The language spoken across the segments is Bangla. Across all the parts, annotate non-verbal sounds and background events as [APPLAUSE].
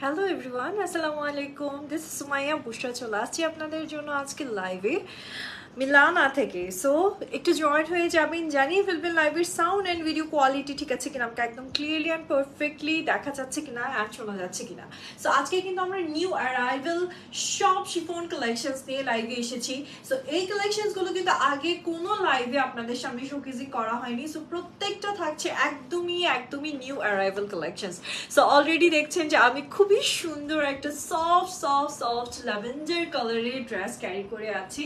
হ্যালো এভরিওয়ান আসসালামু আলাইকুম দিস সুমাইয়া বুশরা চলে আসছি আপনাদের জন্য আজকে লাইভে মিলানা থেকে। সো একটু জয়েন হয়ে যাবেন, জানিয়ে ফেলবেন লাইভের সাউন্ড অ্যান্ড ভিডিও কোয়ালিটি ঠিক আছে কিনা, আমাকে একদম ক্লিয়ারলি অ্যান্ড পারফেক্টলি দেখা যাচ্ছে কিনা অ্যান্ড শোনা যাচ্ছে কিনা। সো আজকে কিন্তু আমরা নিউ অ্যারাইভেল সব শিফোন কালেকশনস নিয়ে লাইভে এসেছি। সো এই কালেকশনসগুলো কিন্তু আগে কোনো লাইভে আপনাদের সামনে শোকেজিং করা হয়নি। সো প্রত্যেকটা থাকছে একদমই একদমই new arrival collections so already দেখছেন যে আমি খুবই সুন্দর একটা সফট সফট সফট ল্যাভেন্ডার কালারের ড্রেস ক্যারি করে আছি।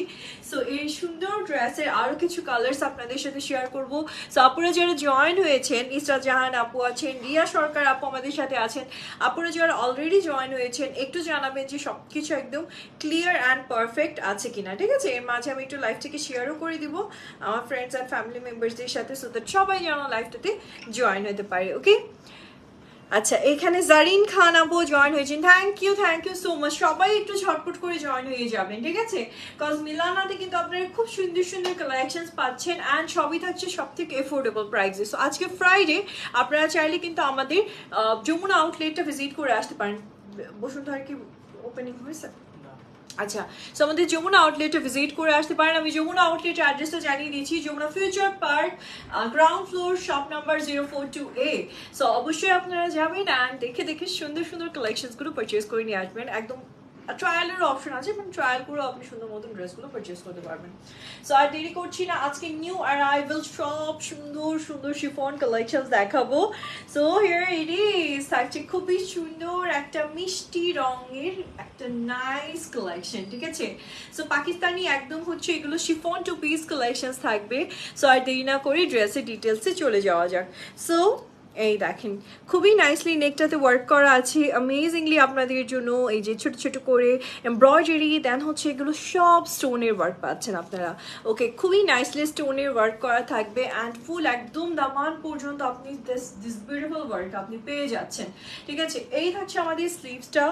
সো এই সুন্দর ড্রেসের আরও কিছু কালার্স আপনাদের সাথে শেয়ার করব। সো যারা জয়েন হয়েছেন ইসরা জাহান আপু আছেন, রিয়া সরকার আপু আমাদের সাথে আছেন। আপুরা যারা অলরেডি জয়েন হয়েছেন, একটু জানাবেন যে সবকিছু একদম ক্লিয়ার অ্যান্ড পারফেক্ট আছে কিনা, ঠিক আছে? এর মাঝে আমি একটু লাইভটাকে শেয়ারও করে দিব, আমার ফ্রেন্ডস অ্যান্ড ফ্যামিলি মেম্বার্সদের সাথে সো দ্যাট সবাই যেন লাইভটাতে জয়েন হতে পারে ওকে আচ্ছা এখানে জারিন খান আপু জয়েন হয়েছেন। Thank you thank you so much সবাই একটু ঝটপট করে জয়েন হয়ে যাবেন, ঠিক আছে? কজ মিলানাতে কিন্তু আপনারা খুব সুন্দর সুন্দর কালেকশন পাচ্ছেন অ্যান্ড সবই থাকছে সব থেকে এফোর্ডেবল প্রাইসে সো আজকে ফ্রাইডে আপনারা চাইলে কিন্তু আমাদের যমুনা আউটলেটটা ভিজিট করে আসতে পারেন। বসুন্ধরা কি ওপেনিং হয়েছে? আচ্ছা সো আমাদের যমুনা আউটলেটে ভিজিট করে আসতে পারেন। আমি যমুনা আউটলেটের অ্যাড্রেসটা জানিয়ে দিচ্ছি। Jamuna future park ground floor shop number zero four two A so অবশ্যই আপনারা যাবেন অ্যান্ড দেখে দেখে সুন্দর সুন্দর কালেকশনসগুলো পারচেস করে নিয়ে আসবেন। একদম ট্রায়ালের অপশন আছে, এবং ট্রায়াল করেও আপনি সুন্দর মতন ড্রেসগুলো পারচেস করতে পারবেন। সো আর দেরি করছি না, আজকে নিউ অ্যারাইভেল সব সুন্দর সুন্দর শিফন কালেকশনস দেখাবো। সো হিয়ার ইট ইজ থাকছে খুবই সুন্দর একটা মিষ্টি রঙের একটা নাইস কালেকশন ঠিক আছে? সো পাকিস্তানি একদম হচ্ছে এগুলো শিফন টু পিস কালেকশনস থাকবে। সো আর দেরি না করে ড্রেসের ডিটেলসে চলে যাওয়া যাক। সো এই দেখেন, খুবই নাইসলি নেকটাতে ওয়ার্ক করা আছে অ্যামেজিংলি আপনাদের জন্য এই যে ছোট ছোট করে এমব্রয়ডারি দেন হচ্ছে এগুলো সব স্টোনের ওয়ার্ক পাচ্ছেন আপনারা। ওকে খুবই নাইসলি স্টোনের ওয়ার্ক করা থাকবে অ্যান্ড ফুল একদম দামান পর্যন্ত আপনি দিস দিস বিউটিফুল ওয়ার্ক আপনি পেয়ে যাচ্ছেন। ঠিক আছে, এই থাকছে আমাদের স্লিভসটা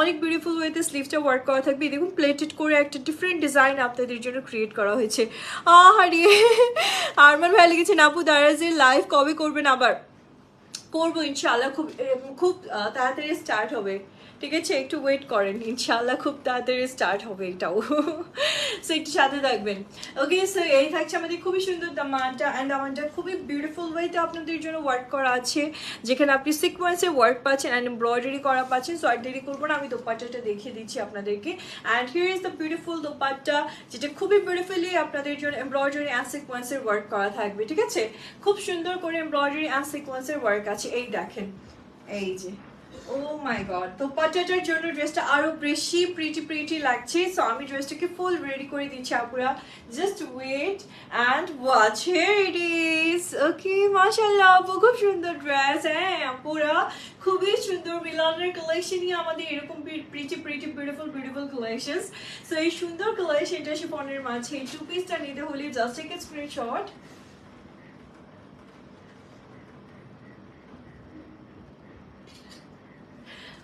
অনেক বিউটিফুল ওয়েতে স্লিভসটা ওয়ার্ক করা থাকবে। দেখুন প্লেটেড করে একটা ডিফারেন্ট ডিজাইন আপনাদের জন্য ক্রিয়েট করা হয়েছে। আহারে, আরমান ভাই লিখেছেন আপু দারাজের লাইভ কবে করবেন আবার? করব ইনশাল্লাহ খুব খুব তাড়াতাড়ি স্টার্ট হবে। ঠিক আছে, একটু ওয়েট করেন। ইনশাল্লাহ খুব তাড়াতাড়ি স্টার্ট হবে এটাও। সো একটু সাথে থাকবেন। ওকে সো এই থাকছে আমাদের খুবই সুন্দর দামানটা অ্যান্ড দামানটা খুবই বিউটিফুল ওয়েতে আপনাদের জন্য ওয়ার্ক করা আছে। যেখানে আপনি সিকোয়েন্সে ওয়ার্ক পাচ্ছেন অ্যান্ড এমব্রয়ডারি করা পাচ্ছেন। সো আর দেরি করব না, আমি দোপাট্টাটা দেখিয়ে দিচ্ছি আপনাদেরকে। And here is the beautiful dupatta, যেটা খুবই বিউটিফুলি আপনাদের জন্য এমব্রয়ডারি অ্যান্ড সিকোয়েন্সের ওয়ার্ক করা থাকবে, ঠিক আছে? খুব সুন্দর করে এমব্রয়ডারি অ্যান্ড সিকোয়েন্সের ওয়ার্ক আছে। এই দেখেন, এই যে। ও মাই গড তো পাটাটার জন্য ড্রেসটা আরও বেশি প্রিটি প্রিটি লাগছে। সো আমি ড্রেসটাকে ফুল রেডি করে দিচ্ছি, আপুরা। Just wait and watch here it is okay মাশাআল্লাহ, আপু, খুব সুন্দর ড্রেস হ্যাঁ আপুরা, খুবই সুন্দর মিলানের কালেকশনই আমাদের এরকম pretty pretty beautiful beautiful collections so এই সুন্দর কালেকশনটা শিফনের মাঝে এই টু পিসটা নিতে হলে just take a screenshot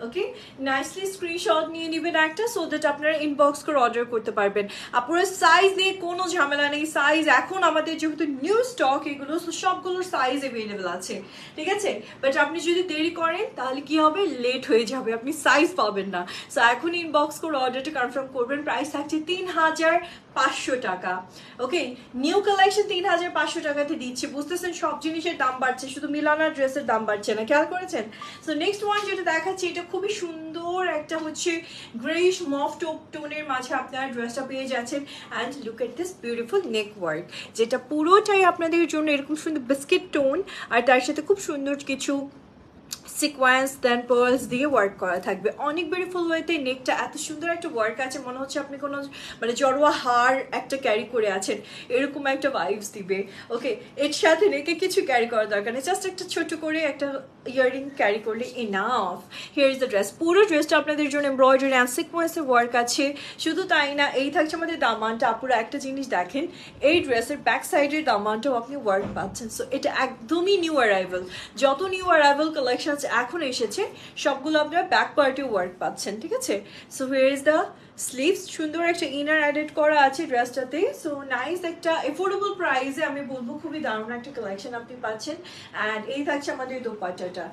okay nicely screenshot নিয়ে নেবেন একটা সো দ্যাট আপনারা ইনবক্স করে অর্ডার করতে পারবেন। আপনারা সাইজ নিয়ে কোনো ঝামেলা নেই। সাইজ এখন আমাদের যেহেতু নিউ স্টক এগুলো সবগুলোর সাইজ অ্যাভেলেবেল আছে। ঠিক আছে? বাট আপনি যদি দেরি করেন, তাহলে কি হবে? লেট হয়ে যাবে। আপনি সাইজ পাবেন না। সো এখন ইনবক্স করে অর্ডারটা কনফার্ম করবেন। প্রাইস থাকছে তিন হাজার পাঁচশো টাকা। ওকে নিউ কালেকশন তিন হাজার পাঁচশো টাকাতে দিচ্ছে। বুঝতেছেন, সব জিনিসের দাম বাড়ছে, শুধু মিলানা ড্রেসের দাম বাড়ছে না, খেয়াল করেছেন? সো নেক্সট ওয়ান যেটা দেখাচ্ছি, এটা খুবই সুন্দর একটা হচ্ছে গ্রেইশ মফ টোপ টোনের মাঝে আপনারা ড্রেসটা পেয়ে যাচ্ছেন। And look at this beautiful neck work যেটা পুরোটাই আপনাদের জন্য এরকম সুন্দর বিস্কিট টোন আর তার সাথে খুব সুন্দর কিছু সিকোয়েন্স দেন পার্লস দিয়ে ওয়ার্ক করা থাকবে। অনেক বিউটিফুল ওয়েতে নেকটা এত সুন্দর একটা ওয়ার্ক আছে, মনে হচ্ছে আপনি কোনো মানে জড়োয়া হার একটা ক্যারি করে আছেন। এরকম একটা ভাইবস দিবে। ওকে এর সাথে নেকে কিছু ক্যারি করার দরকার নেই। জাস্ট একটা ছোট করে একটা ইয়াররিং ক্যারি করলে enough here is the dress পুরো ড্রেসটা আপনাদের জন্য এমব্রয়ডারি অ্যান্ড সিকোয়েন্সের ওয়ার্ক আছে। শুধু তাই না, এই থাকছে আমাদের দামানটা। আপুরা একটা জিনিস দেখেন, এই ড্রেসের ব্যাক সাইডের দামানটাও আপনি ওয়ার্ক পাচ্ছেন। সো এটা একদমই নিউ অ্যারাইভেল যত নিউ অ্যারাইভেল কালেকশন এখন এসেছে। সবগুলো আপনারা ব্যাক পার্টে ওয়ার্ক পাচ্ছেন, ঠিক আছে? So here is the sleeves সুন্দর একটা ইনার অ্যাডেড করা আছে ড্রেসটাতে সো নাইস একটা এফোর্ডেবল প্রাইসে আমি বলব, খুবই দারুণ একটা কালেকশন আপনি পাচ্ছেন। অ্যান্ড এই থাকছে আমাদের দোপাট্টাটা।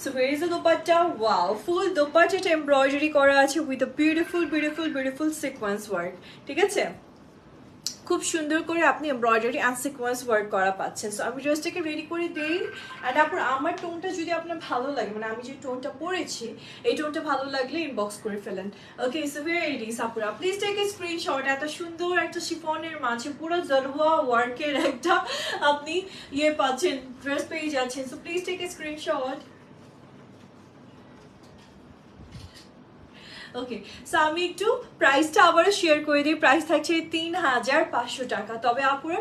So where is the dupatta. Wow full দোপাট্টাটা এমব্রয়ডারি করা আছে with a beautiful beautiful beautiful sequence work ঠিক আছে? খুব সুন্দর করে আপনি এমব্রয়ডারি অ্যান্ড সিকোয়েন্স ওয়ার্ক করা পাচ্ছেন। সো আমি ড্রেসটাকে রেডি করে দিই। অ্যান্ড তারপর আমার টোনটা যদি আপনার ভালো লাগে মানে আমি যে টোনটা পরেছি এই টোনটা ভালো লাগলে ইনবক্স করে ফেলেন। ওকে সো ভেরি রিস আপুরা। প্লিজ টেক এ স্ক্রিনশট এত সুন্দর একটা শিফনের মাঝে, পুরো জলওয়া ওয়ার্কের একটা আপনি ইয়ে পাচ্ছেন ড্রেস পেয়ে যাচ্ছেন। So please take a screenshot okay so আমি একটু প্রাইসটা আবারও শেয়ার করে দিই। প্রাইস থাকছে তিন হাজার পাঁচশো টাকা। তবে আপনার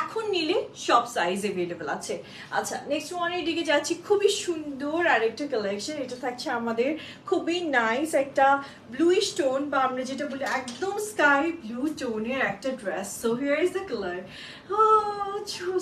এখন নিলে সব সাইজ অ্যাভেলেবেল আছে। আচ্ছা নেক্সট ওয়ানের দিকে যাচ্ছি। খুবই সুন্দর আরেকটা কালেকশন এটা থাকছে আমাদের খুবই নাইস একটা ব্লুইশ টোন বা আমরা যেটা বলি একদম স্কাই ব্লু টোনের একটা dress so here is the colour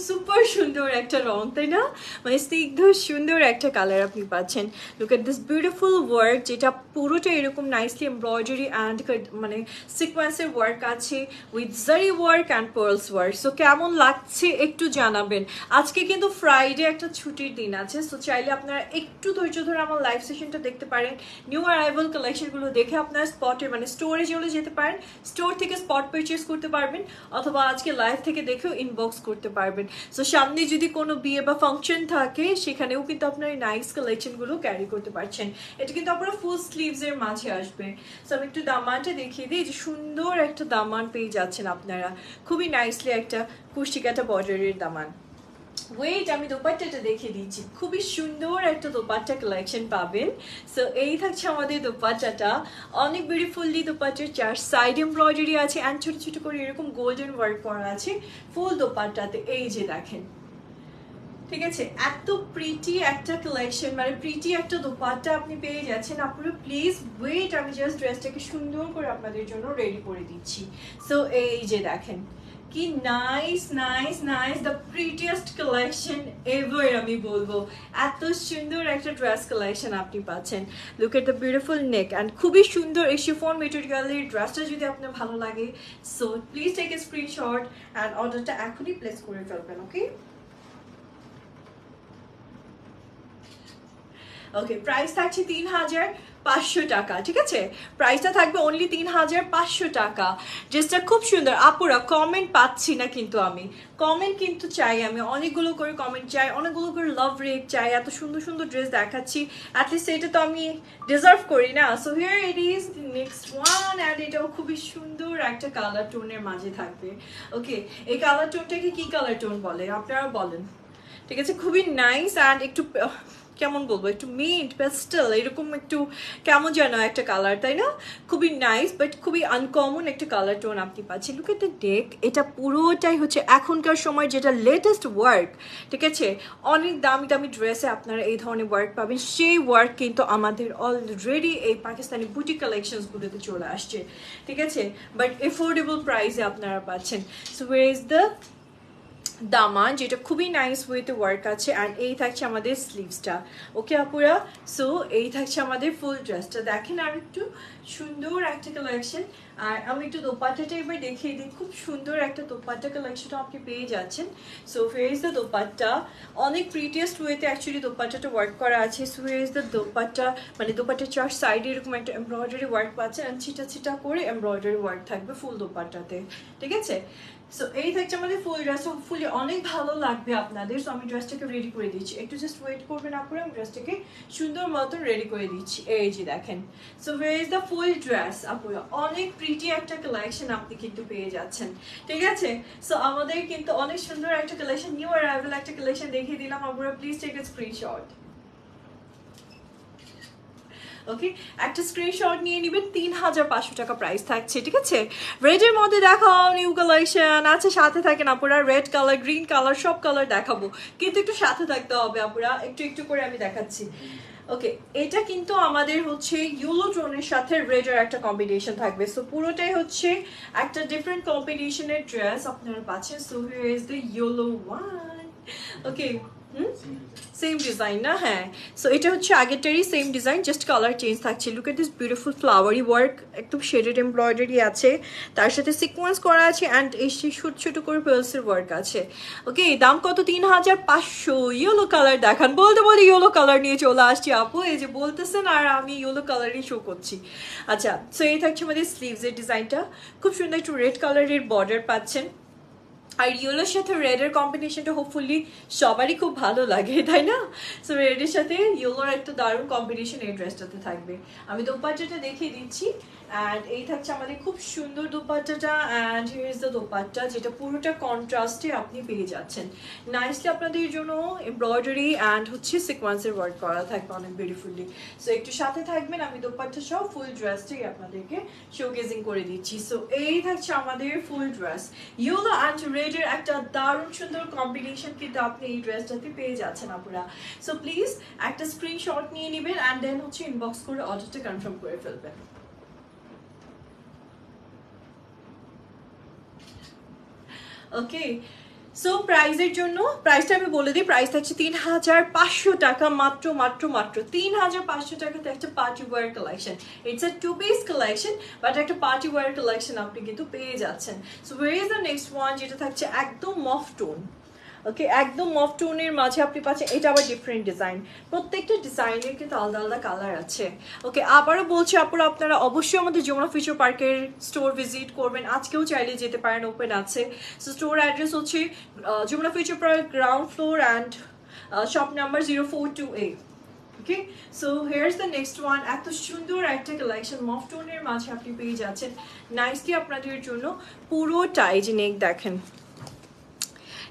super সুন্দর একটা রং, তাই না? মানে স্নিগ্ধ, সুন্দর একটা কালার আপনি পাচ্ছেন। লুক এট বিউটিফুল ওয়ার্ক যেটা পুরোটা এরকম নাইসলি এমব্রয়ডারি অ্যান্ড মানে সিকোয়েন্সের ওয়ার্ক আছে with zari work and pearls work so কেমন লাগছে একটু জানাবেন। আজকে কিন্তু ফ্রাইডে একটা ছুটির দিন আছে। সো চাইলে আপনারা একটু ধৈর্য ধরে আমার লাইভ সেশনটা দেখতে পারেন। নিউ অ্যারাইভাল কালেকশনগুলো দেখে আপনারা স্পটে মানে স্টোরে চলে যেতে পারেন। স্টোর থেকে স্পট পারচেস করতে পারবেন, অথবা আজকে লাইভ থেকে দেখেও ইনবক্স করতে পারবেন। সো সামনে যদি কোনো বিয়ে বা ফাংশন থাকে, সেখানেও কিন্তু আপনার এই নাইস কালেকশনগুলো ক্যারি করতে পারছেন। এটা কিন্তু আপনারা ফুল স্লিভসের মাঝে আসবে। সো আমি একটু দামানটা দেখিয়ে দিই। যে সুন্দর একটা দামান পেয়ে যাচ্ছেন আপনারা। খুবই নাইসলি একটা কুষ্টিকাটা বর্ডারের দামান। ওয়েট আমি দোপাট্টাটা দেখে দিচ্ছি। খুবই সুন্দর একটা দোপাট্টা কালেকশন পাবেন। সো এই থাকছে আমাদের দোপাট্টাটা। অনেক বিউটিফুললি দোপাট্টার চার সাইড এমব্রয়ডারি আছে অ্যান্ড ছোটো ছোটো করে এরকম গোল্ডেন ওয়ার্ক করা আছে ফুল দোপাট্টাতে। এই যে দেখেন। ঠিক আছে? এত প্রিটি একটা কালেকশন মানে প্রিটি একটা দোপাট্টা আপনি পেয়ে যাচ্ছেন। আপনারা প্লিজ ওয়েট আমি জাস্ট ড্রেসটাকে সুন্দর করে আপনাদের জন্য রেডি করে দিচ্ছি। সো এই যে দেখেন। কি nice nice nice the prettiest collection ever আমি বলব। এত সুন্দর একটা ড্রেস কালেকশন আপনি পাচ্ছেন। Look at the beautiful neck and খুবই সুন্দর এই শিফন মেটেরিয়ালের ড্রেসটা যদি আপনার ভালো লাগে so please take a screenshot and অর্ডারটা এখনই প্লেস করে ফেলবেন ওকে ওকে প্রাইস থাকছে তিন হাজার। পাঁচশো টাকা, ঠিক আছে? প্রাইসটা থাকবে অনলি তিন হাজার পাঁচশো টাকা। ড্রেসটা খুব সুন্দর। আপুরা কমেন্ট পাচ্ছি না কিন্তু আমি। কমেন্ট কিন্তু চাই আমি। অনেকগুলো করে কমেন্ট চাই, অনেকগুলো করে লাভ রেক চাই, এত সুন্দর সুন্দর ড্রেস দেখাচ্ছি। অ্যাটলিস্ট এটা তো আমি ডিজার্ভ করি না। So here it is next one and এটাও খুবই সুন্দর একটা কালার টোনের মাঝে থাকবে। ওকে এই কালার টোনটাকে কি কালার টোন বলে? আপনারা বলেন। ঠিক আছে? খুবই নাইস অ্যান্ড একটু কেমন বলব? একটু মিন্ট পেস্টেল এরকম একটু কেমন যেন একটা কালার তাই না? খুবই নাইস বাট খুবই আনকমন একটা কালার টোন আপনি পাচ্ছেন। লুক এট ডেক এটা পুরোটাই হচ্ছে এখনকার সময় যেটা লেটেস্ট ওয়ার্ক ঠিক আছে? অনেক দামি দামি ড্রেসে আপনারা এই ধরনের ওয়ার্ক পাবেন। সেই ওয়ার্ক কিন্তু আমাদের অলরেডি এই পাকিস্তানি বুটি কালেকশনসগুলোতে চলে আসছে, ঠিক আছে? বাট এফোর্ডেবল প্রাইসে আপনারা পাচ্ছেন। সো ওয়ে ইজ দ্য দামান, যেটা খুবই নাইস ওয়েতে ওয়ার্ক আছে অ্যান্ড এই থাকছে আমাদের স্লিভসটা ওকে আপুরা? সো এই থাকছে আমাদের ফুল ড্রেসটা দেখেন আর একটু সুন্দর একটা কালেকশন আর আমি একটু দোপাট্টাটা এবার দেখিয়ে দিই। খুব সুন্দর একটা দোপাট্টা কালেকশনও আপনি পেয়ে যাচ্ছেন। So where is the dupatta? অনেক প্রিটিয়েস্ট ওয়েতে অ্যাকচুয়ালি দোপাট্টাটা ওয়ার্ক করা আছে। So where is the dupatta? মানে দোপাট্টার চার সাইডে এরকম একটা এমব্রয়ডারি ওয়ার্ক পাচ্ছেন অ্যান্ড ছিটা ছিটা করে এমব্রয়ডারি ওয়ার্ক থাকবে ফুল দোপাট্টাতে। ঠিক আছে? সো এই থাকছে আমাদের ফুল ড্রেস ফুলি অনেক ভালো লাগবে আপনাদের। সো আমি ড্রেসটাকে রেডি করে দিচ্ছি। একটু জাস্ট ওয়েট করবেন আপনারা আমি ড্রেসটাকে সুন্দর মতন রেডি করে দিচ্ছি। এই যে দেখেন। So where is the full dress আপুরা অনেক প্রিটি একটা কালেকশন আপনি কিন্তু পেয়ে যাচ্ছেন। ঠিক আছে? সো আমাদের কিন্তু অনেক সুন্দর একটা কালেকশন নিউ অ্যারাইভেল একটা কালেকশন দেখিয়ে দিলাম। আপুরা please take a screenshot okay একটা স্ক্রিনশট নিয়ে নেবেন তিন হাজার পাঁচশো টাকা প্রাইস থাকছে, ঠিক আছে? রেডের মধ্যে দেখাও নিউ কালেকশন আছে, সাথে থাকেন আপুরা। রেড কালার গ্রিন কালার সব কালার দেখাবো। কিন্তু একটু সাথে থাকতে হবে আপুরা। একটু একটু করে আমি দেখাচ্ছি। ওকে এটা কিন্তু আমাদের হচ্ছে ইউলো টোনের সাথে রেডের একটা কম্বিনেশন থাকবে। সো পুরোটাই হচ্ছে একটা ডিফারেন্ট কম্বিনেশনের ড্রেস আপনারা পাচ্ছেন। So here is the yellow one okay same design না হ্যাঁ। সো এটা হচ্ছে আগেরটারই same design just colour change থাকছে। Look at this beautiful flowery work একদম শেডেড এমব্রয়ডারি আছে। তার সাথে সিকোয়েন্স করা আছে অ্যান্ড এই সেই ছোট ছোট করে পেলসের ওয়ার্ক আছে। ওকে দাম কত? তিন হাজার পাঁচশো। ইয়েলো কালার দেখান। বলতে বলতে ইয়েলো কালার নিয়ে চলে আসছি আপু। এই যে বলতেছেন আর আমি ইয়েলো কালারই শো করছি। আচ্ছা সো এই থাকছে আমাদের স্লিভসের ডিজাইনটা খুব সুন্দর একটু রেড কালারের বর্ডার পাচ্ছেন। আর ইয়েলোর সাথে রেডের কম্বিনেশনটা হোপফুলি সবারই খুব ভালো লাগে, তাই না? সো রেডের সাথে ইয়েলোর একটা দারুণ কম্বিনেশন এই ড্রেসটাতে থাকবে। আমি দোপাট্টাটা দেখিয়ে দিচ্ছি অ্যান্ড এই থাকছে আমাদের খুব সুন্দর দোপাট্টাটা and here is the dupatta, যেটা পুরোটা কন্ট্রাস্টে আপনি পেয়ে যাচ্ছেন। নাইসলি আপনাদের জন্য এমব্রয়ডারি অ্যান্ড হচ্ছে সিকোয়েন্সের ওয়ার্ক করা থাকবে অনেক বিউটিফুলি সো একটু সাথে থাকবেন, আমি দোপাট্টা সহ ফুল ড্রেসটাই আপনাদেরকে শোকেজিং করে দিচ্ছি। সো এই থাকছে আমাদের ফুল ড্রেস ইয়েলো অ্যান্ড রেডের একটা দারুণ সুন্দর কম্বিনেশন কিন্তু আপনি এই ড্রেসটাতে পেয়ে যাচ্ছেন আপনারা সো প্লিজ একটা স্ক্রিনশট নিয়ে নেবেন অ্যান্ড দেন হচ্ছে ইনবক্স করে অর্ডারটা কনফার্ম করে ফেলবেন। ওকে সো প্রাইজের জন্য প্রাইসটা আমি বলে দিই প্রাইস থাকছে তিন হাজার পাঁচশো টাকা, মাত্র মাত্র মাত্র। তিন হাজার পাঁচশো টাকাতে একটা party wear collection it's a two piece collection but একটা পার্টি ওয়ার কালেকশন আপনি কিন্তু পেয়ে যাচ্ছেন। So where is the next one যেটা থাকছে একদম মফ টোন ওকে একদম মফ টোনের মাঝে আপনি পাচ্ছেন, এটা আবার ডিফারেন্ট ডিজাইন প্রত্যেকটা ডিজাইনের কিন্তু আলাদা আলাদা কালার আছে। ওকে আবারও বলছি আপনারা আপনারা অবশ্যই আমাদের যমুনা ফিউচার পার্কের স্টোর ভিজিট করবেন। আজকেও চাইলে যেতে পারেন ওপেন আছে। সো স্টোর অ্যাড্রেস হচ্ছে Jamuna future park ground floor and shop number zero four two A okay so here's the next one এত সুন্দর একটা কালেকশন মফ টোনের মাঝে আপনি পেয়ে যাচ্ছেন। নাইসলি আপনাদের জন্য পুরোটাই যে নেক দেখেন।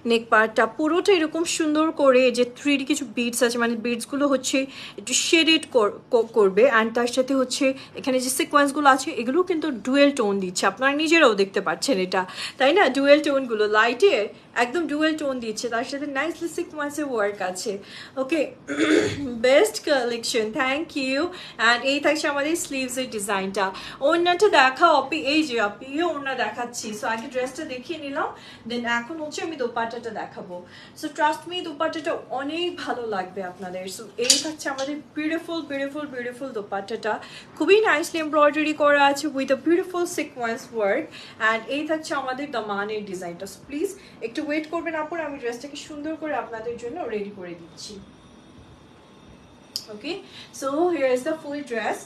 নেক পার্টটা পুরোটা এরকম সুন্দর করে যে থ্রি কিছু বিডস আছে মানে বিডসগুলো হচ্ছে একটু শেডেড করবে অ্যান্ড তার সাথে হচ্ছে এখানে যে সিকোয়েন্সগুলো আছে এগুলো কিন্তু ডুয়েল টোন দিচ্ছে। আপনারা নিজেরাও দেখতে পাচ্ছেন এটা, তাই না? ডুয়েল টোনগুলো লাইটে একদম ডুয়েল টোন দিচ্ছে, তার সাথে নাইসলি সিকোয়েন্সের ওয়ার্ক আছে। Okay best collection thank you and এই থাকছে আমাদের স্লিভসের ডিজাইনটা ওড়নাটা দেখা, অপি, এই যে আপি ওড়না দেখাচ্ছি। সো আগে ড্রেসটা দেখিয়ে নিলাম দেন এখন হচ্ছে আমি দোপাট্টাটা দেখাবো। সো ট্রাস্ট মি দোপাট্টাটা অনেক ভালো লাগবে আপনাদের। সো এই থাকছে আমাদের বিউটিফুল বিউটিফুল বিউটিফুল দোপাট্টাটা। খুবই নাইসলি এমব্রয়ডারি করা আছে with a beautiful sequence work and এই থাকছে আমাদের দামানের ডিজাইনটা সো প্লিজ একটু ওয়েট করবেন আপুর, আমি ড্রেসটাকে সুন্দর করে আপনাদের জন্য রেডি করে দিচ্ছি। Okay so here is the full dress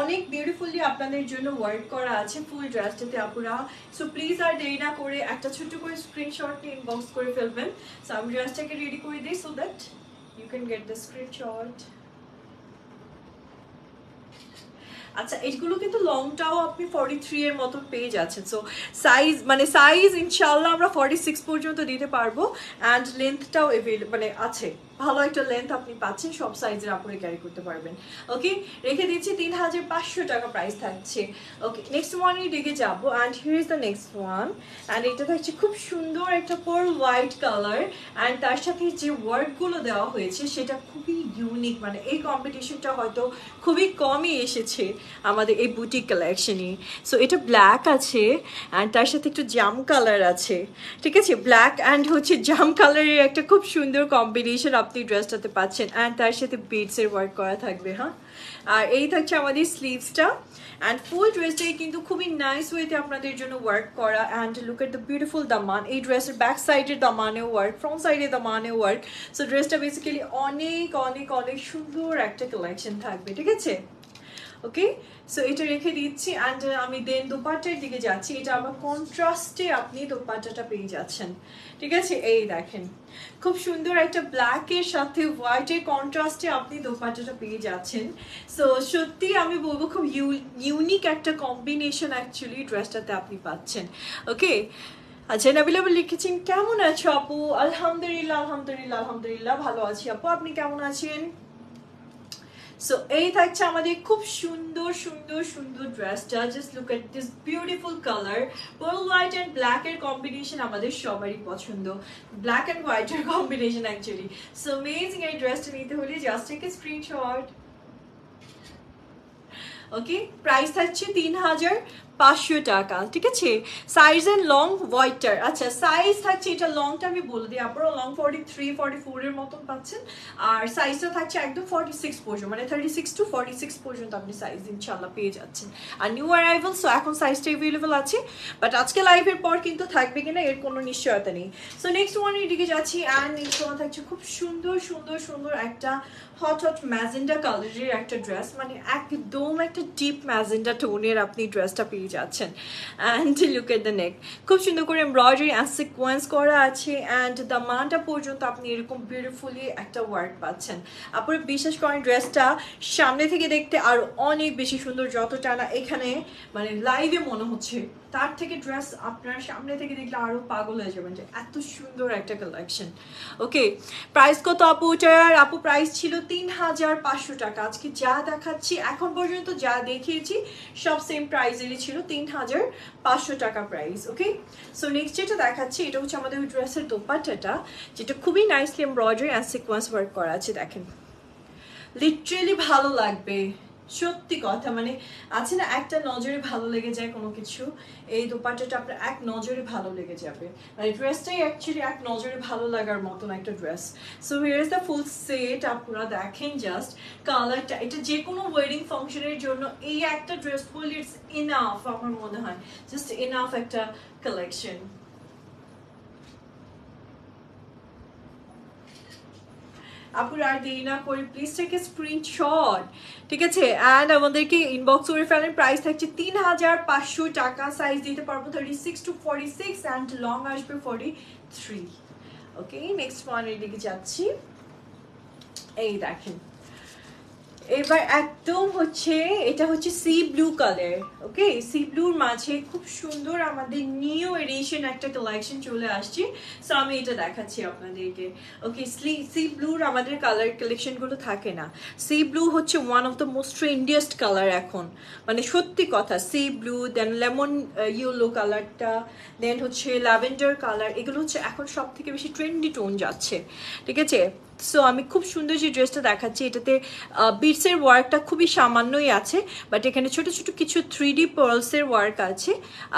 অনেক বিউটিফুলি আপনাদের জন্য ওয়ার্ক করা আছে ফুল ড্রেসটাতে আপুরা। সো প্লিজ আর দেরি না করে একটা ছোট্ট করে স্ক্রিনশট ইনবক্স করে ফেলবেন। সো আমি ড্রেসটাকে রেডি করে দিই so that you can get the screenshot আচ্ছা এইগুলো কিন্তু লংটাও আপনি ফর্টি থ্রি এর মতন পেয়ে যাচ্ছেন। সো সাইজ মানে সাইজ ইনশাল্লাহ আমরা ফর্টি সিক্স পর্যন্ত দিতে পারব অ্যান্ড লেন্থটাও মানে আছে। ভালো একটা লেন্থ আপনি পাচ্ছেন, সব সাইজের আপনি ক্যারি করতে পারবেন। ওকে রেখে দিচ্ছি তিন হাজার পাঁচশো টাকা প্রাইস থাকছে। ওকে নেক্সট ওয়ানের দিকে যাব and here is the next one and এটা থাকছে খুব সুন্দর একটা পোর হোয়াইট কালার অ্যান্ড তার সাথে যে ওয়ার্কগুলো দেওয়া হয়েছে, সেটা খুবই ইউনিক মানে এই কম্পিটিশনটা হয়তো খুবই কমই এসেছে আমাদের এই বুটিক কালেকশনে সো এটা ব্ল্যাক আছে অ্যান্ড তার সাথে একটু জাম কালার আছে। ঠিক আছে? ব্ল্যাক অ্যান্ড হচ্ছে জাম কালারের একটা খুব সুন্দর কম্বিনেশন আপনি ড্রেসটাতে পাচ্ছেন অ্যান্ড তার সাথে বিডসের ওয়ার্ক করা থাকবে হ্যাঁ? আর এই থাকছে আমাদের স্লিভসটা অ্যান্ড ফুল ড্রেসটাই কিন্তু খুবই নাইস ওয়েতে আপনাদের জন্য ওয়ার্ক করা and look at the beautiful দামান এই ড্রেসের ব্যাক সাইডের দামানেও ওয়ার্ক ফ্রন্ট সাইডে দামানেও ওয়ার্ক সো ড্রেসটা বেসিক্যালি অনেক অনেক অনেক সুন্দর একটা কালেকশন থাকবে, ঠিক আছে? ওকে সো এটা রেখে দিচ্ছি অ্যান্ড আমি দেন দোপাট্টার দিকে যাচ্ছি। এটা আবার কন্ট্রাস্টে আপনি দোপাট্টাটা পেয়ে যাচ্ছেন। ঠিক আছে? এই দেখেন। খুব সুন্দর একটা ব্ল্যাকের সাথে হোয়াইটের কন্ট্রাস্টে আপনি দোপাট্টাটা পেয়ে যাচ্ছেন। সো সত্যি আমি বলব খুব ইউনিক একটা কম্বিনেশন অ্যাকচুয়ালি ড্রেসটাতে আপনি পাচ্ছেন। ওকে আচ্ছা অ্যাভেলেবল লিখেছেন, কেমন আছো আপু? আলহামদুলিল্লাহ আলহামদুলিল্লাহ আলহামদুলিল্লাহ, ভালো আছি আপু। আপনি কেমন আছেন? সো এই থাকছে আমাদের খুব সুন্দর সুন্দর সুন্দর ড্রেসটা just look at this beautiful colour pearl white and black এর কম্বিনেশন আমাদের সবারই পছন্দ। ব্ল্যাক অ্যান্ড হোয়াইট এর কম্বিনেশন অ্যাকচুয়ালি সো মেজিং এই ড্রেসটা নিতে হলে just take a screenshot okay price থাকছে তিন হাজার। পাঁচশো টাকা, ঠিক আছে? সাইজ এন্ড লং হোয়াইটার আচ্ছা সাইজ থাকছে, এটা লংটা আমি বলে দিই। আপনারা লং ফর্টি থ্রি ফর্টি ফোরের মতন পাচ্ছেন। আর সাইজটা থাকছে একদম ফর্টি সিক্স পর্যন্ত মানে thirty six to forty six পর্যন্ত আপনি সাইজ ইনশাল্লাহ পেয়ে যাচ্ছেন। আর নিউ অ্যারাইভাল সো এখন সাইজটা অ্যাভেলেবল আছে। বাট আজকে লাইভের পর কিন্তু থাকবে কিনা, এর কোনো নিশ্চয়তা নেই। সো নেক্সট ওয়ান এদিকে যাচ্ছি অ্যান্ড নেক্সট ওয়ান থাকছে খুব সুন্দর সুন্দর সুন্দর একটা হট হট ম্যাজেন্ডা কালারের একটা ড্রেস মানে একদম একটা ডিপ ম্যাজেন্ডা টোনের আপনি ড্রেসটা পেয়ে যাচ্ছেন। And look at the neck খুব সুন্দর করে এমব্রয়ডারি অ্যান্ড সিকোয়েন্স করা আছে। অ্যান্ড দ্য মানটা পর্যন্ত আপনি এরকম বিউটিফুলি একটা ওয়ার্ক পাচ্ছেন। আপনারা বিশ্বাস করেন ড্রেসটা সামনে থেকে দেখতে আরও অনেক বেশি সুন্দর, যতটা না এখানে মানে লাইভে মনে হচ্ছে। তার থেকে ড্রেস আপনার সামনে থেকে দেখলে আরও পাগল হয়ে যাবেন যে এত সুন্দর একটা কালেকশন ওকে প্রাইস কত আপু? ওটার আপু প্রাইস ছিল তিন হাজার পাঁচশো টাকা। আজকে যা দেখাচ্ছি, এখন পর্যন্ত যা দেখিয়েছি, সব সেম প্রাইসেরই ছিল তিন হাজার পাঁচশো টাকা প্রাইস ওকে সো নেক্সট যেটা দেখাচ্ছি, এটা হচ্ছে আমাদের ওই ড্রেসের দোপাট্টাটা, যেটা খুবই nicely embroidery and sequence work করা আছে, দেখেন। লিটারেলি ভালো লাগবে। সত্যি কথা মানে আছে না, একটা নজরে ভালো লেগে যায় কোনো কিছু, এই দোপাট্টাটা আপনার এক নজরে ভালো লেগে যাবে। মানে ড্রেসটাই অ্যাকচুয়ালি এক নজরে ভালো লাগার মতন একটা dress so here is the full set আপনারা দেখেন জাস্ট কালারটা এটা যে কোনো ওয়েডিং ফাংশনের জন্য এই একটা ড্রেস পরলে ইটস ইনাফ আমার মনে হয়। জাস্ট ইনাফ একটা কালেকশন আপুর আর দেরি না করে প্লিজ এ স্ক্রিনশট ঠিক আছে? অ্যান্ড আমাদেরকে ইনবক্স করে ফেলেন। প্রাইস থাকছে তিন হাজার পাঁচশো টাকা। সাইজ দিতে পারব thirty six to forty six and long আসবে ফর্টি থ্রি ওকে নেক্সট ওয়ানের দিকে যাচ্ছি। এই দেখেন। এবার একদম হচ্ছে, এটা হচ্ছে sea blue colour okay sea ব্লুর মাঝে খুব সুন্দর আমাদের নিউ এডিশন একটা কালেকশন চলে আসছে। সো আমি এটা দেখাচ্ছি আপনাদেরকে ওকে সি ব্লুর আমাদের কালার কালেকশনগুলো থাকে না। সি ব্লু হচ্ছে one of the most trendiest colour এখন। মানে সত্যি কথা sea blue then lemon yellow কালারটা দেন হচ্ছে ল্যাভেন্ডার কালার এগুলো হচ্ছে এখন সব থেকে বেশি ট্রেন্ডি টোন যাচ্ছে, ঠিক আছে? সো আমি খুব সুন্দর যে ড্রেসটা দেখাচ্ছি, এটাতে বিটসের ওয়ার্কটা খুবই সামান্যই আছে বাট এখানে ছোট ছোট কিছু থ্রি ডি পার্লসের ওয়ার্ক আছে,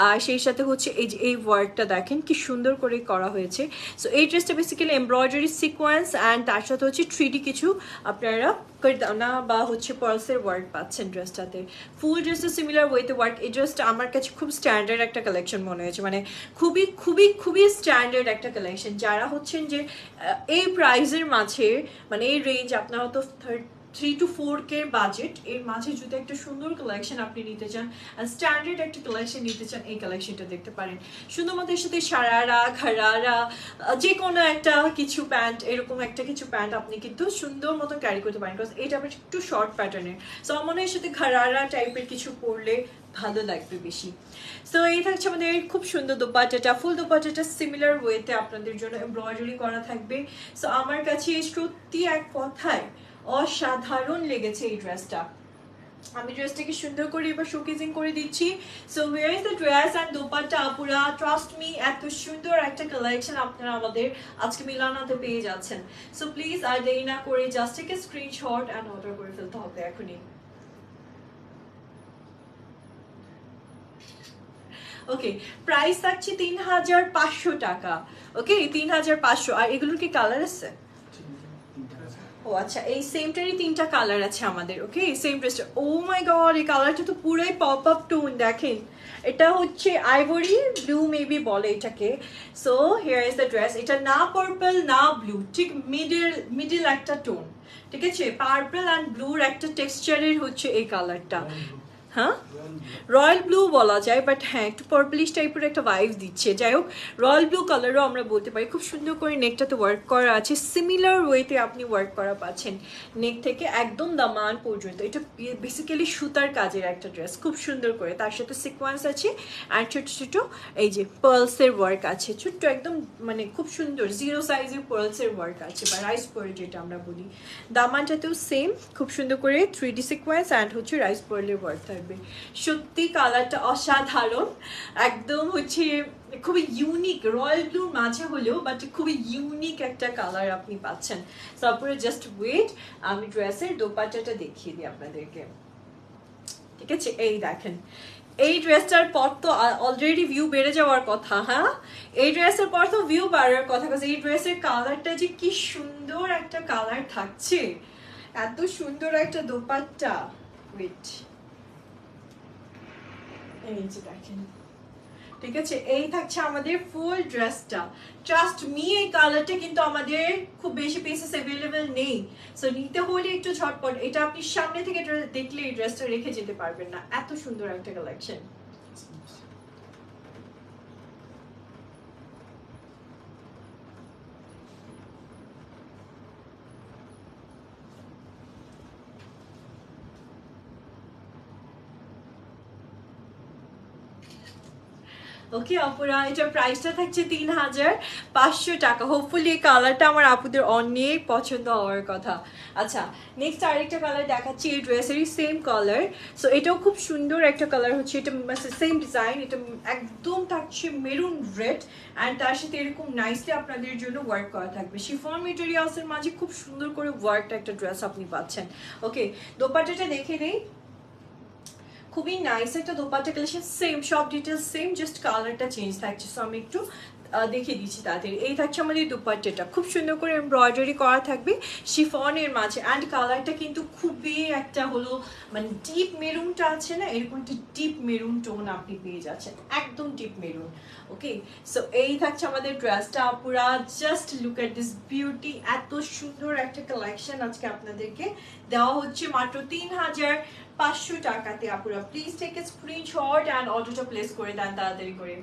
আর সেই সাথে হচ্ছে এই যে, এই ওয়ার্কটা দেখেন, কি সুন্দর করে করা হয়েছে। সো এই ড্রেসটা বেসিক্যালি এমব্রয়ডারি সিকোয়েন্স অ্যান্ড তার সাথে হচ্ছে থ্রি কিছু, আপনারা না, বা হচ্ছে পলসের ওয়ার্ক পাচ্ছেন ড্রেসটাতে ফুল ড্রেসটা সিমিলার ওয়েতে ওয়ার্ক এই ড্রেসটা আমার কাছে খুব স্ট্যান্ডার্ড একটা কালেকশন মনে হয়েছে। মানে খুবই খুবই খুবই স্ট্যান্ডার্ড একটা কালেকশন যারা হচ্ছেন যে এই প্রাইজের মাঝে মানে এই রেঞ্জ আপনারা তো third three to four K budget এর মাঝে যদি একটা সুন্দর কালেকশন আপনি নিতে চান স্ট্যান্ডার্ড একটা কালেকশন নিতে চান, এই কালেকশনটা দেখতে পারেন। এর সাথে সারারা, খারারা, যে কোনো একটা কিছু প্যান্ট এরকম একটা কিছু প্যান্ট আপনি কিন্তু সুন্দর মতো ক্যারি করতে পারেন বিকজ এটা আবার একটু শর্ট প্যাটার্নের সো আমার সাথে ঘাড়ারা টাইপের কিছু পরলে ভালো লাগবে বেশি। সো এই থাকছে আমাদের খুব সুন্দর দোপাটাটা ফুল দোপাটাটা সিমিলার ওয়েতে আপনাদের জন্য এমব্রয়ডারি করা থাকবে। সো আমার কাছে সত্যি এক কথায় অসাধারণ লেগেছে এই ড্রেসটা আমি ড্রেসটাকে সুন্দর করে এবার শোকেজিং করে দিচ্ছি। So where is the dress and dupatta? আপুরা ট্রাস্ট মি এত সুন্দর একটা কালেকশন আপনারা আমাদের আজকে মিলানাতে পেয়ে যাচ্ছেন। সো প্লিজ আর দেরি না করে জাস্ট থেকে স্ক্রিনশট অ্যান্ড অর্ডার করে ফেলতে হবে এখনই। ওকে প্রাইস থাকছে তিন হাজার পাঁচশো টাকা। ওকে তিন হাজার পাঁচশো। আর এগুলোর কি কালার আছে ও আচ্ছা এই সেমটারই তিনটা কালার আছে আমাদের ওকে সেম ড্রেসটা ও মাই গড এই কালারটা তো পুরোই পপ আপ টোন দেখেন। এটা হচ্ছে আইভরি ব্লু মেবি বলে এটাকে। So here is the dress এটা না পার্পল না ব্লু ঠিক মিডিল মিডিল একটা টোন ঠিক আছে? পার্পল অ্যান্ড ব্লুর একটা টেক্সচারের হচ্ছে এই কালারটা হ্যাঁ রয়্যাল ব্লু বলা যায় বাট হ্যাঁ একটু পার্পলিশ টাইপের একটা ভাইব দিচ্ছে। যাই হোক রয়্যাল ব্লু কালারও আমরা বলতে পারি, খুব সুন্দর করে নেকটাতে ওয়ার্ক করা আছে। সিমিলার ওয়েতে আপনি ওয়ার্ক করা পাচ্ছেন নেক থেকে একদম দামান পর্যন্ত। এটা বেসিক্যালি সুতার কাজের একটা ড্রেস খুব সুন্দর করে। তার সাথে সিকোয়েন্স আছে আর ছোটো ছোটো এই যে পার্লসের ওয়ার্ক আছে। ছোট্ট একদম মানে খুব সুন্দর জিরো সাইজের পার্লসের ওয়ার্ক আছে, বা রাইস পার্ল যেটা আমরা বলি। দামানটাতেও সেম খুব সুন্দর করে থ্রি ডি সিকোয়েন্স অ্যান্ড হচ্ছে রাইস পার্লের ওয়ার্ক থাকবে। সত্যি কালারটা অসাধারণ। একদম হচ্ছে খুবই ইউনিক রয়্যাল ব্লুর মাঝে হলেও বাট খুবই ইউনিক একটা কালার আপনি পাচ্ছেন। তারপরে জাস্ট ওয়েট আমি ড্রেসের দোপাট্টাটা দেখিয়ে দিই আপনাদেরকে। ঠিক আছে? এই দেখেন। এই ড্রেসটার পর তো অলরেডি ভিউ বেড়ে যাওয়ার কথা হ্যাঁ? এই ড্রেসের পর তো ভিউ বাড়ার কথা, কারণ এই ড্রেসের কালারটা যে কি সুন্দর একটা কালার থাকছে। এত সুন্দর একটা দোপাট্টা। ওয়েট ঠিক আছে, এই থাকছে আমাদের ফুল ড্রেসটা মি এই কালারটা কিন্তু আমাদের খুব বেশি অ্যাভেলেবেল নেই। সো নিতে হলে একটু এটা আপনি সামনে থেকে দেখলে এই ড্রেসটা রেখে যেতে পারবেন না। এত সুন্দর একটা কালেকশন ওকে, অপরা, এটার প্রাইসটা থাকছে তিন হাজার পাঁচশো টাকা। হোপফুলি এই কালারটা আমার আপুদের অনেক পছন্দ হওয়ার কথা। আচ্ছা নেক্সট আরেকটা কালার দেখাচ্ছি, এই ড্রেসেরই সেম কালার সো এটাও খুব সুন্দর একটা কালার হচ্ছে, এটা সেম ডিজাইন এটা একদম থাকছে মেরুন রেড অ্যান্ড তার সাথে এরকম নাইসলি আপনাদের জন্য ওয়ার্ক করা থাকবে। শিফন মেটেরিয়ালসের মাঝে খুব সুন্দর করে ওয়ার্কটা একটা ড্রেস আপনি পাচ্ছেন। ওকে দোপাট্টাটা দেখে নেই। খুবই নাইস একটা দোপাট্টা কালেকশন সেম সব ডিটেলস সেম জাস্ট কালারটা চেঞ্জ থাকছে। সো আমি একটু দেখিয়ে দিচ্ছি তাদের। এই থাকছে আমাদের দুপাট্টাটা। খুব সুন্দর করে এমব্রয়ডারি করা থাকবে শিফনের মাঝে। অ্যান্ড কালারটা কিন্তু খুবই একটা হলো মানে ডিপ মেরুনটা আছে না? এরকম একটা ডিপ মেরুন টোন আপনি পেয়ে যাচ্ছেন। একদম ডিপ মেরুন ওকে সো এই থাকছে আমাদের ড্রেসটা। পুরা just look at this beauty এত সুন্দর একটা কালেকশন আজকে আপনাদেরকে দেওয়া হচ্ছে। মাত্র তিন হাজার পাঁচশো টাকাতে, আপুরা। Please take a screenshot and অর্ডারটা প্লেস করে দেন তাড়াতাড়ি করে।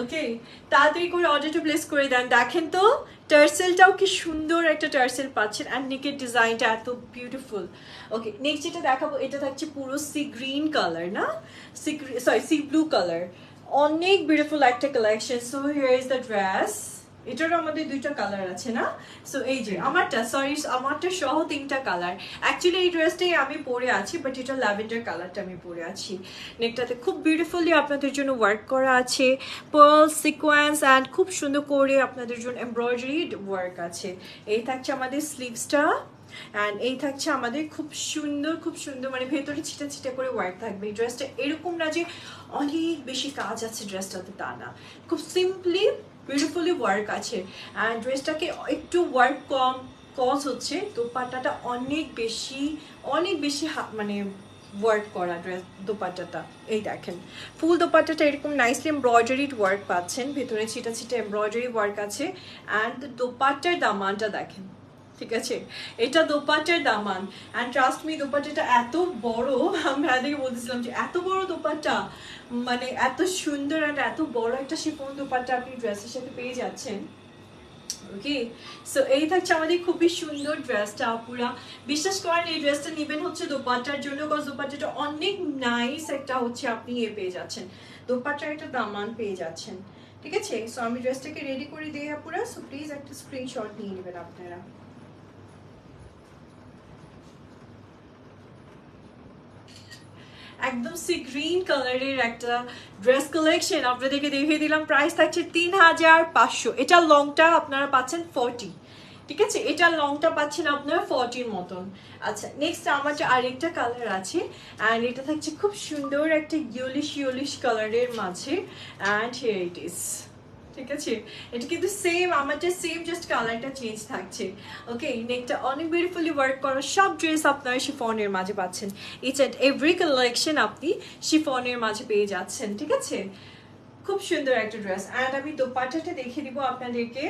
ওকে তাড়াতাড়ি করে অর্ডারটা প্লেস করে দেন। দেখেন তো, টার্সেলটাও কি সুন্দর একটা টার্সেল পাচ্ছেন অ্যান্ড নেকের ডিজাইনটা এত বিউটিফুল ওকে নেক্সট যেটা দেখাবো, এটা থাকছে পুরো সি গ্রিন কালার না? Sea sorry sea blue colour অনেক বিউটিফুল একটা collection so here is the dress এটারও আমাদের দুইটা কালার আছে না? সো এই যে, আমারটা সরি আমারটা সহ তিনটা কালার অ্যাকচুয়ালি এই ড্রেসটাই আমি পরে আছি বাট এটা ল্যাভেন্ডার কালারটা আমি পরে আছি। নেকটাতে খুব বিউটিফুলি আপনাদের জন্য ওয়ার্ক করা আছে। পার্ল সিকোয়েন্স অ্যান্ড খুব সুন্দর করে আপনাদের জন্য এমব্রয়ডারি ওয়ার্ক আছে। এই থাকছে আমাদের স্লিভসটা অ্যান্ড এই থাকছে আমাদের খুব সুন্দর খুব সুন্দর মানে ভেতরে ছিটা ছিটা করে ওয়ার্ক থাকবে। এই ড্রেসটা এরকম না যে অনেক বেশি কাজ আছে ড্রেসটাতে তা না। খুব সিম্পলি বিউটিফুলি ওয়ার্ক আছে। অ্যান্ড ড্রেসটাকে একটু ওয়ার্ক কম কজ হচ্ছে, দোপাট্টাটা অনেক বেশি অনেক বেশি মানে ওয়ার্ক করা ড্রেস দোপাট্টাটা। এই দেখেন, ফুল দোপাট্টাটা এরকম নাইসলি এমব্রয়ডারিড ওয়ার্ক পাচ্ছেন। ভেতরে ছিটা ছিটা এমব্রয়ডারি ওয়ার্ক আছে। অ্যান্ড দোপাট্টার দামানটা দেখেন। ঠিক আছে? এটা দোপাট্টার দামান। অ্যান্ড ট্রাস্ট মি দোপাট্টাটা এত বড় আমি এদিকে বলতেছিলাম যে এত বড় দোপাট্টা মানে এত সুন্দর অ্যান্ড এত বড় একটা শিফন দোপাট্টা আপনি ড্রেসের সাথে পেয়ে যাচ্ছেন। ওকে সো এই থাকছে আমাদের খুবই সুন্দর ড্রেসটা আপুরা। বিশ্বাস করেন, এই ড্রেসটা নেবেন হচ্ছে দোপাট্টার জন্য কজ দোপাট্টাটা অনেক নাইস একটা হচ্ছে আপনি এ পেয়ে যাচ্ছেন। দোপাট্টার একটা দামান পেয়ে যাচ্ছেন। ঠিক আছে? সো আমি ড্রেসটাকে রেডি করে দিই, আপুরা। সো প্লিজ একটা স্ক্রিনশট নিয়ে নেবেন আপনারা। একদম সি গ্রিন কালারের একটা ড্রেস কালেকশন আপনাদেরকে দেখিয়ে দিলাম। প্রাইস থাকছে তিন হাজার পাঁচশো। এটা লংটা আপনারা পাচ্ছেন ফর্টি ঠিক আছে? এটা লংটা পাচ্ছেন আপনারা ফর্টির মতন। আচ্ছা নেক্সট আমার আরেকটা কালার আছে অ্যান্ড এটা থাকছে খুব সুন্দর একটা ইউলিশ ইউলিশ কালারের মাঝে। অ্যান্ড হেয়ার ইট ইস ঠিক আছে? এটা কিন্তু সেম আমারটা সেম জাস্ট কালারটা চেঞ্জ থাকছে। ওকে নেকটা অনেক বিউটিফুলি ওয়ার্ক করা সব ড্রেস আপনারা শিফনের মাঝে পাচ্ছেন। ইটস অ্যান্ড এভরি কালেকশন আপনি শিফনের মাঝে পেয়ে যাচ্ছেন, ঠিক আছে? খুব সুন্দর একটা ড্রেস অ্যান্ড আমি দোপাট্টাটা দেখে দিব আপনাদেরকে।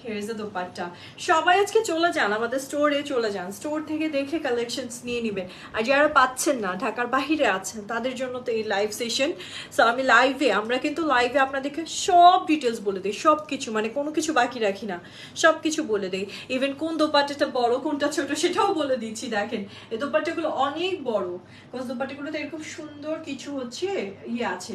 হিয়ার ইজ দ্য দোপাট্টা সবাই আজকে চলে যান, আমাদের স্টোরে চলে যান। স্টোর থেকে দেখে কালেকশনস নিয়ে নেবেন। আর যারা পাচ্ছেন না, ঢাকার বাহিরে আছেন, তাদের জন্য তো এই লাইভ সেশন সো আমি লাইভে আমরা কিন্তু লাইভে আপনাদেরকে সব ডিটেলস বলে দিই। সব কিছু মানে কোনো কিছু বাকি রাখি না। সব কিছু বলে দিই। ইভেন কোন দোপাট্টাটা বড়, কোনটা ছোট, সেটাও বলে দিচ্ছি, দেখেন। এই দোপাট্টাগুলো অনেক বড়। দোপাট্টাগুলোতে এরকম সুন্দর কিছু হচ্ছে ইয়ে আছে।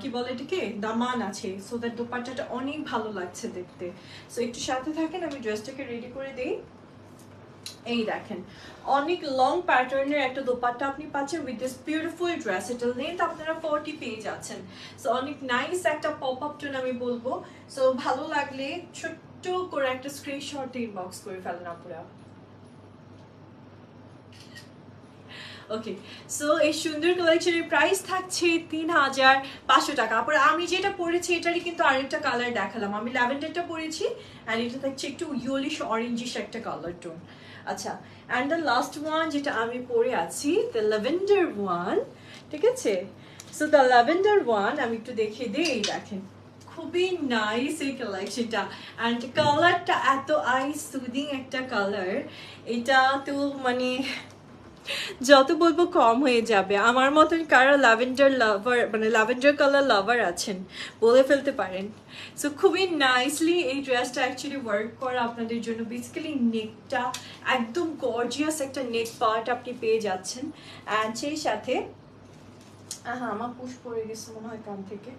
কি বলে এটাকে? দামান আছে। সো দ্যাট দোপাট্টাটা অনেক ভালো লাগছে দেখতে। সো একটু সাথে থাকেন, আমি ড্রেসটাকে রেডি করে দিই। এই দেখেন, অনেক লং প্যাটার্নের একটা দোপাট্টা আপনি পাচ্ছেন উইথ দিস বিউটিফুল ড্রেস এটা লেন্থ আপনারা ফর্টি পেয়ে যাচ্ছেন। সো অনেক নাইস একটা পপ আপ টোন আমি বলব। সো ভালো লাগলে ছোট্ট করে একটা স্ক্রিনশট ইনবক্স করে ফেলেন আপনারা ওকে সো এই সুন্দর কালেকশনের প্রাইস থাকছে তিন হাজার পাঁচশো টাকা। তারপর আমি যেটা পরেছি, এটারই কিন্তু আরেকটা কালার দেখালাম। আমি ল্যাভেন্ডারটা পরেছি অ্যান্ড এটা থাকছে একটু ইয়েলিশ অরেঞ্জিশ একটা কালার টোন আচ্ছা অ্যান্ড দ্য লাস্ট ওয়ান যেটা আমি পরে আছি দ্য ল্যাভেন্ডার ওয়ান ঠিক আছে? সো দ্য ল্যাভেন্ডার ওয়ান আমি একটু দেখিয়ে দিই দেখেন, খুবই নাইস এই কালেকশনটা অ্যান্ড কালারটা এত আই সুদিং একটা কালার এটা তো মানে যত বলব কম হয়ে যাবে। আমার মতন কারা ল্যাভেন্ডার লাভার মানে ল্যাভেন্ডার কালার লাভার আছেন, বলে ফেলতে পারেন। সো খুবই নাইসলি এই ড্রেসটা অ্যাকচুয়ালি ওয়ার্ক করা আপনাদের জন্য। বেসিক্যালি নেকটা একদম গর্জিয়াস একটা নেক পার্ট আপনি পেয়ে যাচ্ছেন। অ্যান্ড সেই সাথে হ্যাঁ আমার পুশ পড়ে গেছে মনে হয় কান থেকে।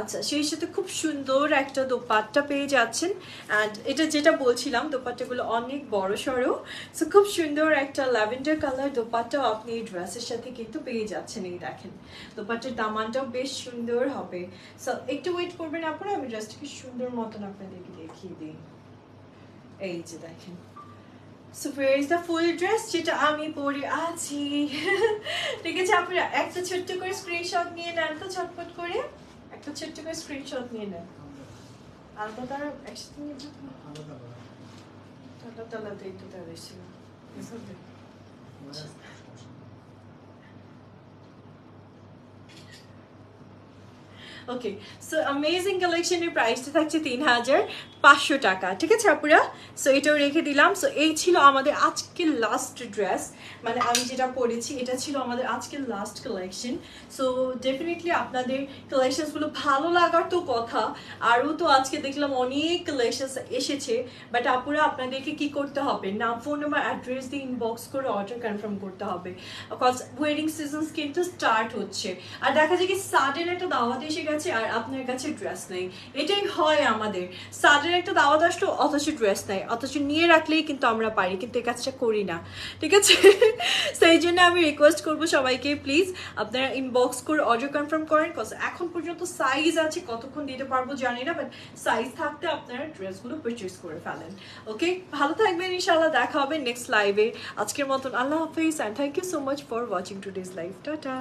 আচ্ছা সেই সাথে খুব সুন্দর একটা দোপাট্টা পেয়ে যাচ্ছেন। অ্যান্ড এটা যেটা বলছিলাম, দোপাট্টাগুলো অনেক বড় সড়ো। সো খুব সুন্দর একটা ল্যাভেন্ডার কালার দোপাট্টাও আপনি এই ড্রেসের সাথে কিন্তু পেয়ে যাচ্ছেন, এই দেখেন। দোপাট্টার দামানটাও বেশ সুন্দর হবে। সো একটু ওয়েট করবেন আপনারা, আমি ড্রেসটাকে সুন্দর মতন আপনাদেরকে দেখিয়ে দিই। এই যে দেখেন। So where is the full dress, যেটা আমি পরে আছি। ঠিক আছে, আপনারা একটা ছোট্ট করে স্ক্রিনশট নিয়ে নেন তো ঝটপট করে। একটা ছোট্ট করে স্ক্রিনশট নিয়ে নেন। আলাদা তারা একসাথে নিয়ে আলাদা আলাদা একটু তারা ছিল। ওকে সো অ্যামেজিং কালেকশনের প্রাইসটা থাকছে তিন হাজার। পাঁচশো টাকা, ঠিক আছে আপুরা? সো এটাও রেখে দিলাম। সো এই ছিল আমাদের আজকের লাস্ট ড্রেস মানে আমি যেটা পরেছি, এটা ছিল আমাদের আজকের লাস্ট কালেকশন সো ডেফিনেটলি আপনাদের কালেকশনসগুলো ভালো লাগার তো কথা। আরও তো আজকে দেখলাম অনেক কালেকশনস এসেছে। বাট আপুরা, আপনাদেরকে কি করতে হবে? নাম ফোন নাম্বার অ্যাড্রেস দিয়ে ইনবক্স করে অর্ডার কনফার্ম করতে হবে। বিকজ ওয়েডিং সিজনস কিন্তু স্টার্ট হচ্ছে। আর দেখা যায় কি সাডেন একটা দাওয়াত এসে গেছে আর আপনার কাছে ড্রেস নেই। এটাই হয় আমাদের। সাডেন একটা দাওয়াত আসলো অথচ ড্রেস নেই। অথচ নিয়ে রাখলেই কিন্তু আমরা পারি, কিন্তু এই কাজটা করি না। ঠিক আছে? [LAUGHS] সেই জন্য আমি রিকোয়েস্ট করব সবাইকে প্লিজ আপনারা ইনবক্স করে অর্ডার কনফার্ম করেন কজ এখন পর্যন্ত সাইজ আছে, কতক্ষণ দিতে পারব জানি না বাট সাইজ থাকতে আপনারা ড্রেসগুলো পারচেস করে ফেলেন। ওকে ভালো থাকবেন, ইনশাআল্লাহ দেখা হবে নেক্সট লাইভে আজকের মতন আল্লাহ হাফিজ and thank you so much for watching today's live ta-ta!